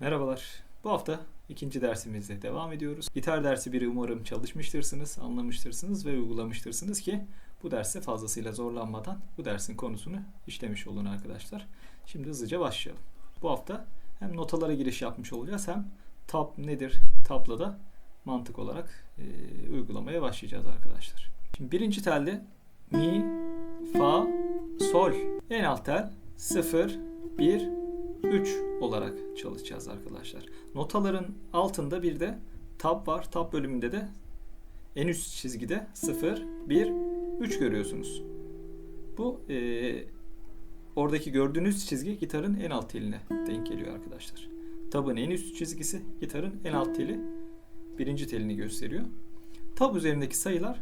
Merhabalar. Bu hafta ikinci dersimizle devam ediyoruz. Gitar dersi biri umarım çalışmıştırsınız, anlamıştırsınız ve uygulamıştırsınız ki bu derste fazlasıyla zorlanmadan bu dersin konusunu işlemiş olun arkadaşlar. Şimdi hızlıca başlayalım. Bu hafta hem notalara giriş yapmış olacağız hem tab nedir tabla da mantık olarak e, uygulamaya başlayacağız arkadaşlar. Şimdi birinci telde mi, fa, sol. En alt tel 0, 1, 3 olarak çalışacağız arkadaşlar. Notaların altında bir de tab var. Tab bölümünde de en üst çizgide 0, 1, 3 görüyorsunuz. Bu e, oradaki gördüğünüz çizgi gitarın en alt teline denk geliyor arkadaşlar. Tabın en üst çizgisi gitarın en alt teli birinci telini gösteriyor. Tab üzerindeki sayılar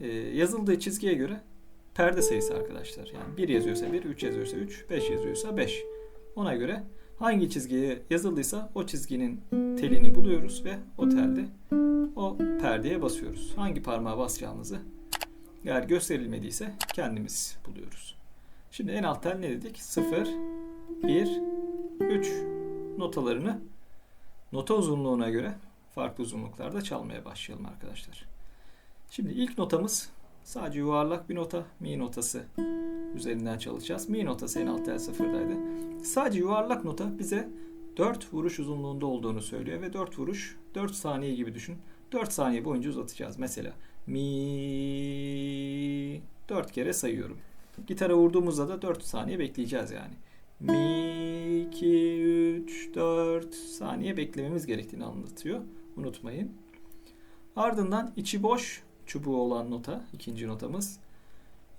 e, yazıldığı çizgiye göre perde sayısı arkadaşlar. Yani 1 yazıyorsa 1, 3 yazıyorsa 3, 5 yazıyorsa 5. Ona göre hangi çizgiye yazıldıysa o çizginin telini buluyoruz ve o telde o perdeye basıyoruz. Hangi parmağa basacağımızı eğer gösterilmediyse kendimiz buluyoruz. Şimdi en alt tel ne dedik? 0, 1, 3 notalarını nota uzunluğuna göre farklı uzunluklarda çalmaya başlayalım arkadaşlar. Şimdi ilk notamız sadece yuvarlak bir nota, mi notası üzerinden çalışacağız. Mi notası en alt tel sıfırdaydı. Sadece yuvarlak nota bize 4 vuruş uzunluğunda olduğunu söylüyor ve 4 vuruş 4 saniye gibi düşün. 4 saniye boyunca uzatacağız. Mesela mi 4 kere sayıyorum. Gitara vurduğumuzda da 4 saniye bekleyeceğiz yani. Mi 2 3 4 saniye beklememiz gerektiğini anlatıyor. Unutmayın. Ardından içi boş çubuğu olan nota ikinci notamız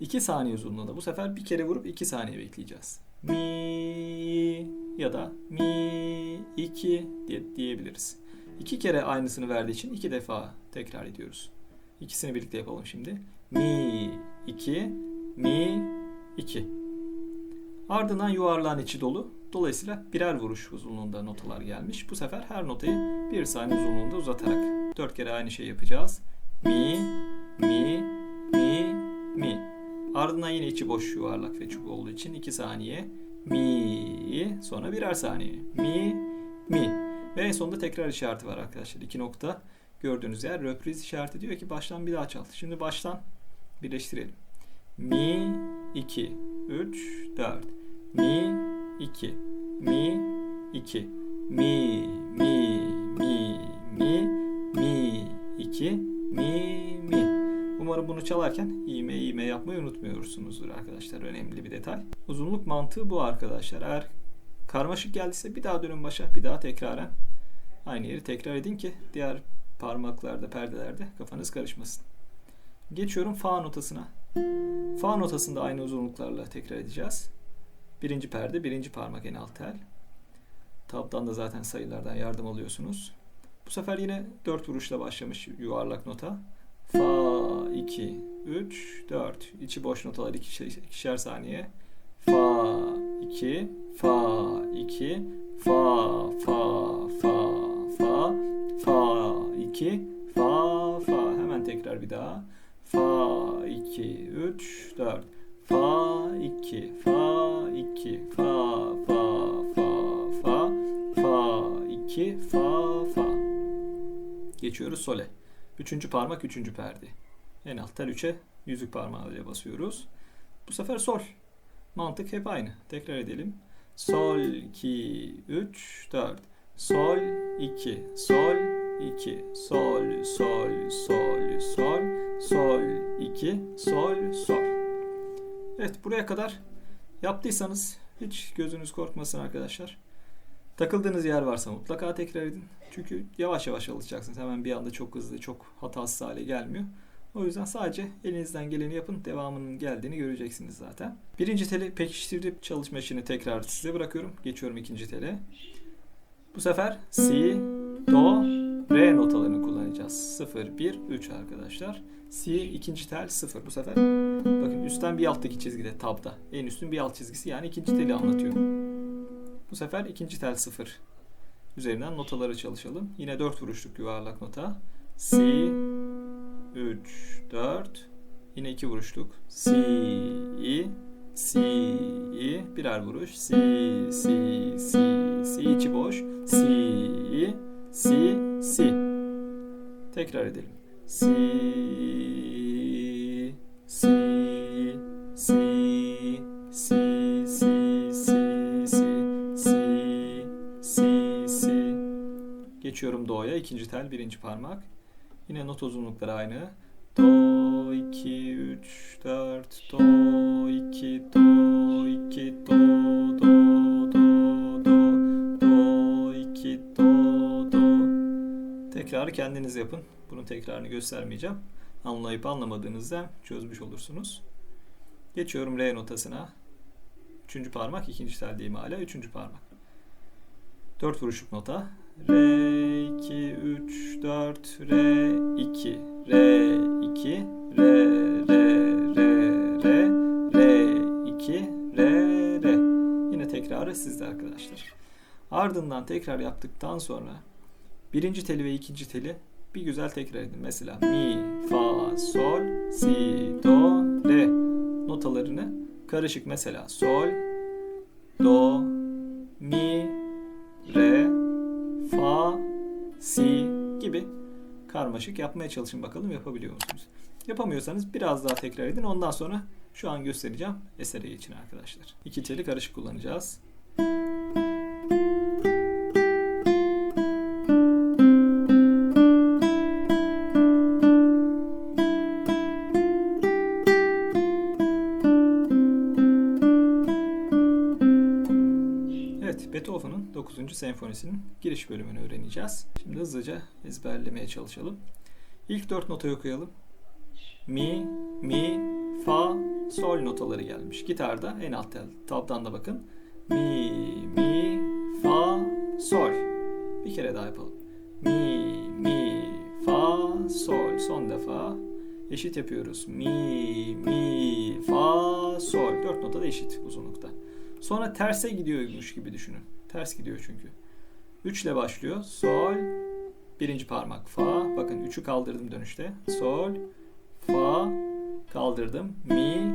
2 saniye uzunluğunda. Bu sefer bir kere vurup 2 saniye bekleyeceğiz. Mi ya da mi 2 diye diyebiliriz. İki kere aynısını verdiği için iki defa tekrar ediyoruz. İkisini birlikte yapalım şimdi. Mi 2, mi 2. Ardından yuvarlağın içi dolu. Dolayısıyla birer vuruş uzunluğunda notalar gelmiş. Bu sefer her notayı bir saniye uzunluğunda uzatarak dört kere aynı şey yapacağız. Mi, mi, mi, mi. Ardından yine içi boş yuvarlak ve çubuğu olduğu için 2 saniye. Mi, sonra birer saniye. Mi, mi. Ve en sonunda tekrar işareti var arkadaşlar. İki nokta gördüğünüz yer röpriz işareti diyor ki baştan bir daha çal. Şimdi baştan birleştirelim. Mi, 2, 3, 4. Mi, 2, mi, 2. Mi, mi, mi, mi, mi, 2, mi, mi. Umarım bunu çalarken iğme iğme yapmayı unutmuyorsunuzdur arkadaşlar. Önemli bir detay. Uzunluk mantığı bu arkadaşlar. Eğer karmaşık geldiyse bir daha dönün başa, bir daha tekraren aynı yeri tekrar edin ki diğer parmaklarda, perdelerde kafanız karışmasın. Geçiyorum fa notasına. Fa notasında aynı uzunluklarla tekrar edeceğiz. Birinci perde, birinci parmak en alt tel. Tabdan da zaten sayılardan yardım alıyorsunuz. Bu sefer yine dört vuruşla başlamış yuvarlak nota. Fa 2, 3, 4. İçi boş notalar ikişer, ikişer saniye. Fa 2, Fa 2, Fa, Fa, Fa, Fa, Fa 2, Fa, Fa. Hemen tekrar bir daha. Fa 2, 3, 4. Fa 2, Fa 2, Fa, Fa, Fa, Fa, Fa 2, Fa, Fa. Geçiyoruz sole. Üçüncü parmak üçüncü perde. En alt tel 3'e yüzük parmağıyla basıyoruz. Bu sefer sol. Mantık hep aynı. Tekrar edelim. Sol 2 3 4. Sol 2 sol 2 sol sol sol sol sol 2 sol sol. Evet buraya kadar yaptıysanız hiç gözünüz korkmasın arkadaşlar. Takıldığınız yer varsa mutlaka tekrar edin. Çünkü yavaş yavaş alışacaksınız. Hemen bir anda çok hızlı, çok hatasız hale gelmiyor. O yüzden sadece elinizden geleni yapın. Devamının geldiğini göreceksiniz zaten. Birinci teli pekiştirip çalışma işini tekrar size bırakıyorum. Geçiyorum ikinci tele. Bu sefer si, do, re notalarını kullanacağız. 0, 1, 3 arkadaşlar. Si ikinci tel 0 bu sefer. Bakın üstten bir alttaki çizgide tabda. En üstün bir alt çizgisi yani ikinci teli anlatıyor. Bu sefer ikinci tel 0 üzerinden notaları çalışalım. Yine 4 vuruşluk yuvarlak nota. Si 3 4 yine 2 vuruşluk. Si si, birer vuruş, si, si, si, si içi boş, si, si, si. Tekrar edelim. Si, Geçiyorum do'ya. ikinci tel, birinci parmak. Yine not uzunlukları aynı. Do, 2, 3, 4, do, 2, do, 2, do, do, do, do, do, 2, do, do. Tekrarı kendiniz yapın. Bunun tekrarını göstermeyeceğim. Anlayıp anlamadığınızda çözmüş olursunuz. Geçiyorum re notasına. Üçüncü parmak, ikinci tel değil hala. Üçüncü parmak. Dört vuruşluk nota. Re 2, 3, 4, Re 2, Re 2, Re, Re, Re, Re, Re 2, Re, Re. Yine tekrarı sizde arkadaşlar. Ardından tekrar yaptıktan sonra birinci teli ve ikinci teli bir güzel tekrar edin. Mesela mi, fa, sol, si, do, re notalarını karışık mesela sol, do, mi, karmaşık yapmaya çalışın bakalım yapabiliyor musunuz? Yapamıyorsanız biraz daha tekrar edin. Ondan sonra şu an göstereceğim. Esere geçin arkadaşlar. İki teli karışık kullanacağız. Beethoven'ın 9. senfonisinin giriş bölümünü öğreneceğiz. Şimdi hızlıca ezberlemeye çalışalım. İlk dört notayı okuyalım. Mi, mi, fa, sol notaları gelmiş. Gitarda en alt tel. Tabdan da bakın. Mi, mi, fa, sol. Bir kere daha yapalım. Mi, mi, fa, sol. Son defa eşit yapıyoruz. Mi, mi, fa, sol. Dört nota da eşit uzunlukta. Sonra terse gidiyormuş gibi düşünün. Ters gidiyor çünkü. 3 ile başlıyor. Sol, birinci parmak fa. Bakın 3'ü kaldırdım dönüşte. Sol, fa, kaldırdım. Mi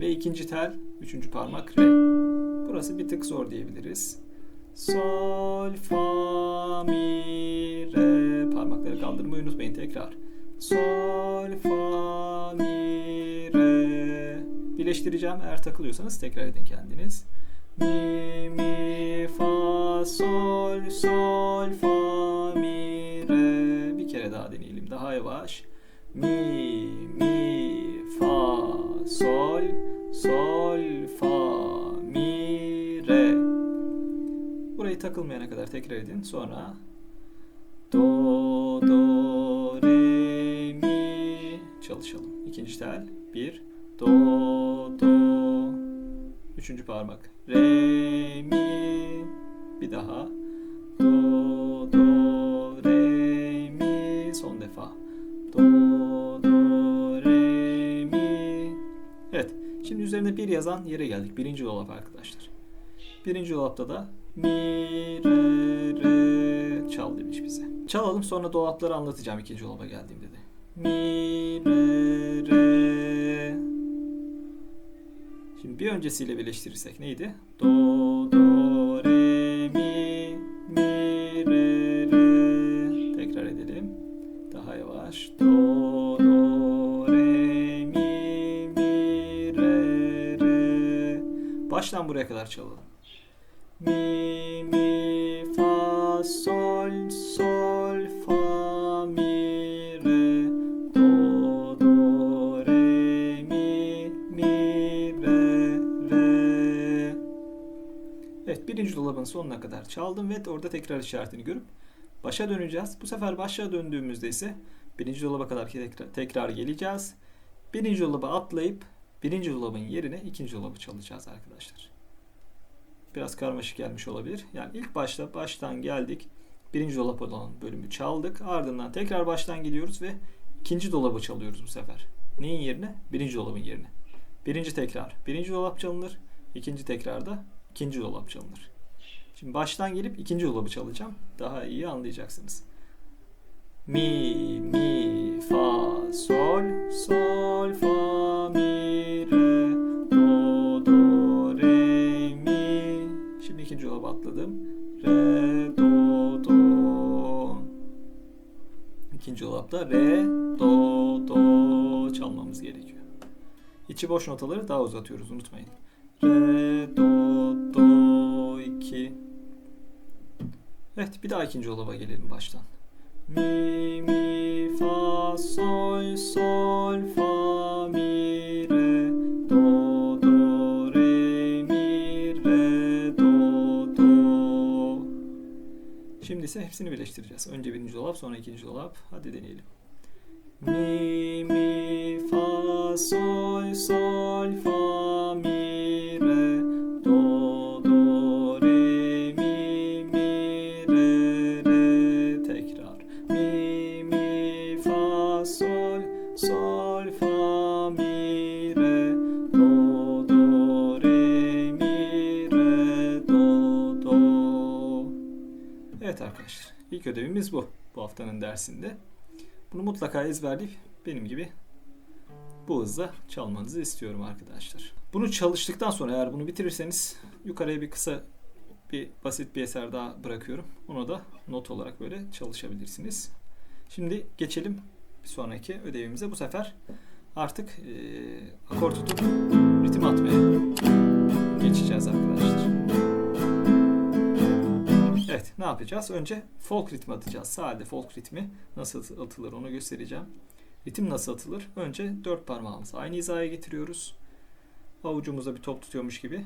ve ikinci tel, üçüncü parmak re. Burası bir tık zor diyebiliriz. Sol, fa, mi, re. Parmakları kaldırmayı unutmayın tekrar. Sol, fa, mi. Birleştireceğim. Eğer takılıyorsanız tekrar edin kendiniz. Mi, mi, fa, sol, sol, fa, mi, re. Bir kere daha deneyelim. Daha yavaş. Mi, mi, fa, sol, sol, fa, mi, re. Burayı takılmayana kadar tekrar edin. Sonra do, do, re, mi çalışalım. İkinci tel. Bir, do, do. Üçüncü parmak. Re, mi. Bir daha. Do, do, re, mi. Son defa. Do, do, re, mi. Evet. Şimdi üzerinde bir yazan yere geldik. Birinci dolap arkadaşlar. Birinci dolapta da mi, re, re çal demiş bize. Çalalım sonra dolapları anlatacağım ikinci dolaba geldiğimde de. Mi, re, re. Şimdi bir öncesiyle birleştirirsek neydi? Do, do, re, mi, mi, re, re. Tekrar edelim. Daha yavaş. Do, do, re, mi, mi, re, re. Baştan buraya kadar çalalım. Mi, mi, fa, sol, sol, dolabın sonuna kadar çaldım ve orada tekrar işaretini görüp başa döneceğiz. Bu sefer başa döndüğümüzde ise birinci dolaba kadar tekrar, tekrar geleceğiz. Birinci dolaba atlayıp birinci dolabın yerine ikinci dolabı çalacağız arkadaşlar. Biraz karmaşık gelmiş olabilir. Yani ilk başta baştan geldik. Birinci dolap olan bölümü çaldık. Ardından tekrar baştan gidiyoruz ve ikinci dolabı çalıyoruz bu sefer. Neyin yerine? Birinci dolabın yerine. Birinci tekrar. Birinci dolap çalınır. İkinci tekrarda ikinci dolap çalınır. Şimdi baştan gelip ikinci dolabı çalacağım. Daha iyi anlayacaksınız. Mi, mi, fa, sol, sol, fa, mi, re, do, do, re, mi. Şimdi ikinci dolaba atladım. Re, do, do. İkinci dolapta re, do, do çalmamız gerekiyor. İçi boş notaları daha uzatıyoruz unutmayın. Evet bir daha ikinci dolaba gelelim baştan. Mi, mi, fa, sol, sol, fa, mi, re, do, do, re, mi, re, do, do. Şimdi ise hepsini birleştireceğiz. Önce birinci dolap sonra ikinci dolap. Hadi deneyelim. Mi, mi, fa, sol, sol, fa, ödevimiz bu. Bu haftanın dersinde. Bunu mutlaka ezberleyip benim gibi bu hızla çalmanızı istiyorum arkadaşlar. Bunu çalıştıktan sonra eğer bunu bitirirseniz yukarıya bir kısa bir basit bir eser daha bırakıyorum. Onu da not olarak böyle çalışabilirsiniz. Şimdi geçelim bir sonraki ödevimize. Bu sefer artık eee akor tutup ritim atmaya geçeceğiz arkadaşlar. Evet ne yapacağız? Önce folk ritmi atacağız. Sade folk ritmi nasıl atılır onu göstereceğim. Ritim nasıl atılır? Önce dört parmağımızı aynı hizaya getiriyoruz. Avucumuza bir top tutuyormuş gibi.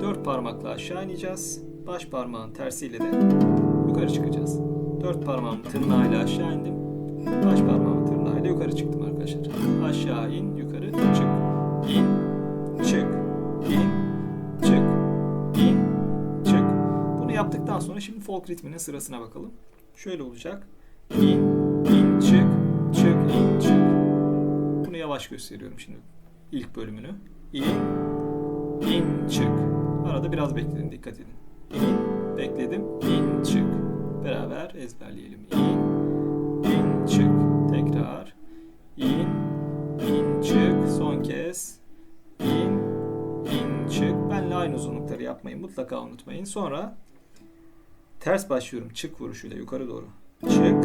Dört parmakla aşağı ineceğiz. Baş parmağın tersiyle de yukarı çıkacağız. Dört parmağımı tırnağıyla aşağı indim. Baş parmağımı tırnağıyla yukarı çıktım arkadaşlar. Aşağı in, yukarı çık. Sonra şimdi folk ritminin sırasına bakalım. Şöyle olacak. İn, in, çık, çık, in, çık. Bunu yavaş gösteriyorum şimdi ilk bölümünü. İn, in, çık. Arada biraz bekledim dikkat edin. İn, bekledim, in, çık. Beraber ezberleyelim. İn, in, çık. Tekrar. İn, in, çık. Son kez. İn, in, çık. Benle aynı uzunlukları yapmayı mutlaka unutmayın. Sonra ters başlıyorum çık vuruşuyla yukarı doğru. Çık,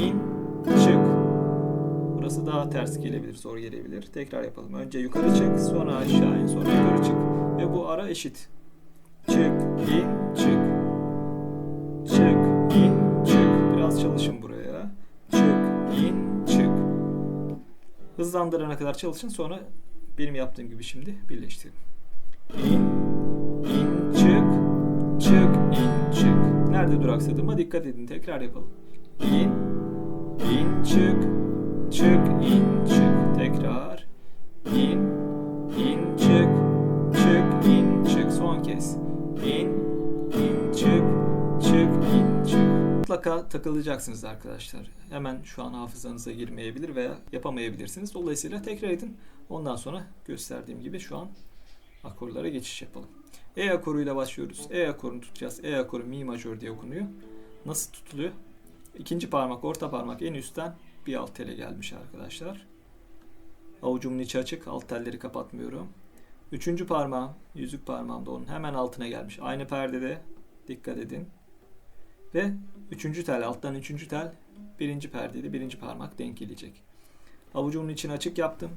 in, çık. Burası daha ters gelebilir, zor gelebilir. Tekrar yapalım. Önce yukarı çık, sonra aşağı in, sonra yukarı çık. Ve bu ara eşit. Çık, in, çık. Çık, in, çık. Biraz çalışın buraya. Çık, in, çık. Hızlandırana kadar çalışın sonra benim yaptığım gibi şimdi birleştirin. İn, in, çık, çık. Nerede duraksadığıma dikkat edin. Tekrar yapalım. İn, in, çık, çık, in, çık. Tekrar. İn, in, çık, çık, in, çık. Son kez. İn, in, çık, çık, in, çık. Mutlaka takılacaksınız arkadaşlar. Hemen şu an hafızanıza girmeyebilir veya yapamayabilirsiniz. Dolayısıyla tekrar edin. Ondan sonra gösterdiğim gibi şu an akorlara geçiş yapalım. E akoruyla başlıyoruz. E akorunu tutacağız. E akoru mi majör diye okunuyor. Nasıl tutuluyor? İkinci parmak, orta parmak en üstten bir alt tele gelmiş arkadaşlar. Avucumun içi açık, alt telleri kapatmıyorum. Üçüncü parmağım, yüzük parmağım da onun hemen altına gelmiş. Aynı perdede dikkat edin. Ve üçüncü tel, alttan üçüncü tel birinci perdede birinci parmak denk gelecek. Avucumun içini açık yaptım.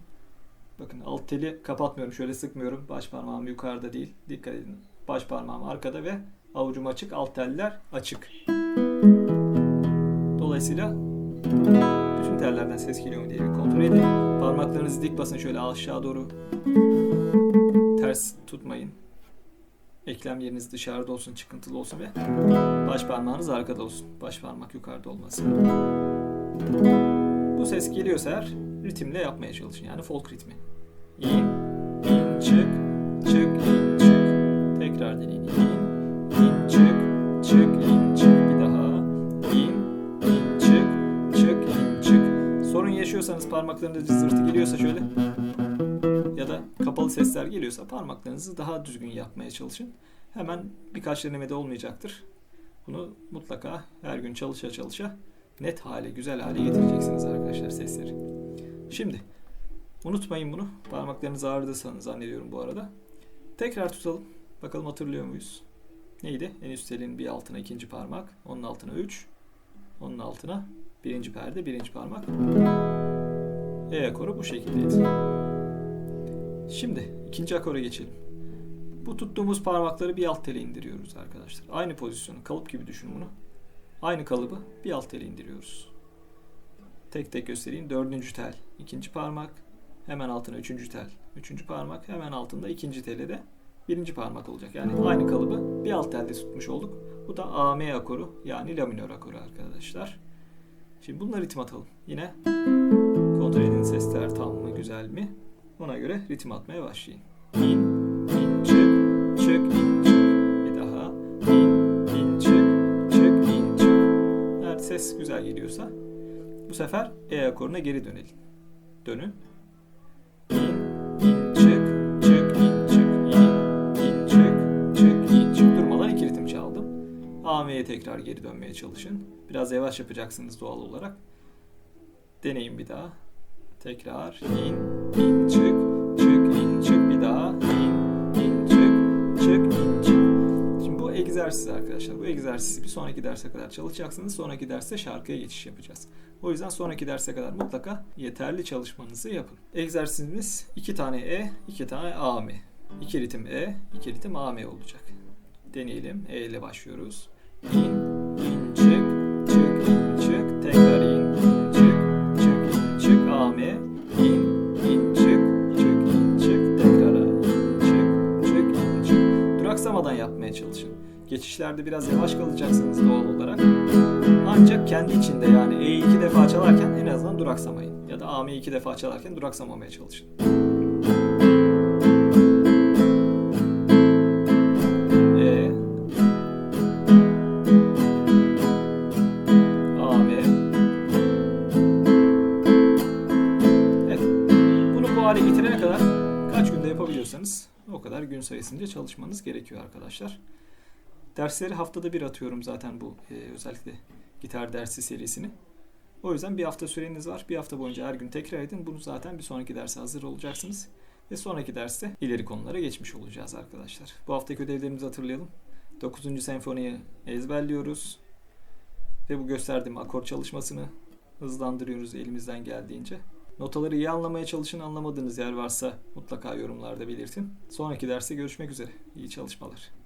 Bakın alt teli kapatmıyorum. Şöyle sıkmıyorum. Baş parmağım yukarıda değil. Dikkat edin. Baş parmağım arkada ve avucum açık. Alt teller açık. Dolayısıyla bütün tellerden ses geliyor mu diye bir kontrol edin. Parmaklarınızı dik basın şöyle aşağı doğru. Ters tutmayın. Eklem yeriniz dışarıda olsun, çıkıntılı olsun ve baş parmağınız arkada olsun. Baş parmak yukarıda olmasın. Bu ses geliyorsa eğer ritimle yapmaya çalışın. Yani folk ritmi. İn, in, çık, çık, in, çık. Tekrar deneyin. İn, in, çık, çık, in, çık. Bir daha. İn, in, çık, çık, in, çık. Sorun yaşıyorsanız parmaklarınızda cızırtı geliyorsa şöyle ya da kapalı sesler geliyorsa parmaklarınızı daha düzgün yapmaya çalışın. Hemen birkaç denemede olmayacaktır. Bunu mutlaka her gün çalışa çalışa net hale, güzel hale getireceksiniz arkadaşlar sesleri. Şimdi unutmayın bunu. Parmaklarınız ağrıdı zannediyorum bu arada. Tekrar tutalım. Bakalım hatırlıyor muyuz? Neydi? En üst telin bir altına ikinci parmak. Onun altına 3. Onun altına Birinci perde, birinci parmak. E akoru bu şekildeydi. Şimdi ikinci akora geçelim. Bu tuttuğumuz parmakları bir alt tele indiriyoruz arkadaşlar. Aynı pozisyonu, kalıp gibi düşün bunu. Aynı kalıbı bir alt tele indiriyoruz. Tek tek göstereyim. Dördüncü tel, ikinci parmak. Hemen altına üçüncü tel, üçüncü parmak. Hemen altında ikinci tele de birinci parmak olacak. Yani aynı kalıbı bir alt telde tutmuş olduk. Bu da AM akoru yani la minör akoru arkadaşlar. Şimdi bunları ritim atalım. Yine kontrol edin sesler tam mı güzel mi? Ona göre ritim atmaya başlayın. İn, in, çık, çık, in, çık. Bir daha. İn, in, çık, çık, in, çık. Eğer ses güzel geliyorsa bu sefer E akoruna geri dönelim. Dönün. İn, in, çık, çık, in, çık, in, in, çık, çık, in, çık. Durmadan iki ritim çaldım. AM'ye tekrar geri dönmeye çalışın. Biraz yavaş yapacaksınız doğal olarak. Deneyin bir daha. Tekrar in, in, egzersiz arkadaşlar. Bu egzersizi bir sonraki derse kadar çalışacaksınız. Sonraki derste şarkıya geçiş yapacağız. O yüzden sonraki derse kadar mutlaka yeterli çalışmanızı yapın. Egzersizimiz iki tane E, iki tane AM. İki ritim E, iki ritim AM olacak. Deneyelim. E ile başlıyoruz. İn, çık. Duraksamadan yapmaya çalışın. Geçişlerde biraz yavaş kalacaksınız doğal olarak. Ancak kendi içinde yani E'yi iki defa çalarken en azından duraksamayın. Ya da A'yı iki defa çalarken duraksamamaya çalışın. Gün sayısınca çalışmanız gerekiyor arkadaşlar. Dersleri haftada bir atıyorum zaten bu e, özellikle gitar dersi serisini. O yüzden bir hafta süreniz var. Bir hafta boyunca her gün tekrar edin. Bunu zaten bir sonraki derse hazır olacaksınız. Ve sonraki derste ileri konulara geçmiş olacağız arkadaşlar. Bu haftaki ödevlerimizi hatırlayalım. 9. senfoniyi ezberliyoruz. Ve bu gösterdiğim akor çalışmasını hızlandırıyoruz elimizden geldiğince. Notaları iyi anlamaya çalışın. Anlamadığınız yer varsa mutlaka yorumlarda belirtin. Sonraki derste görüşmek üzere. İyi çalışmalar.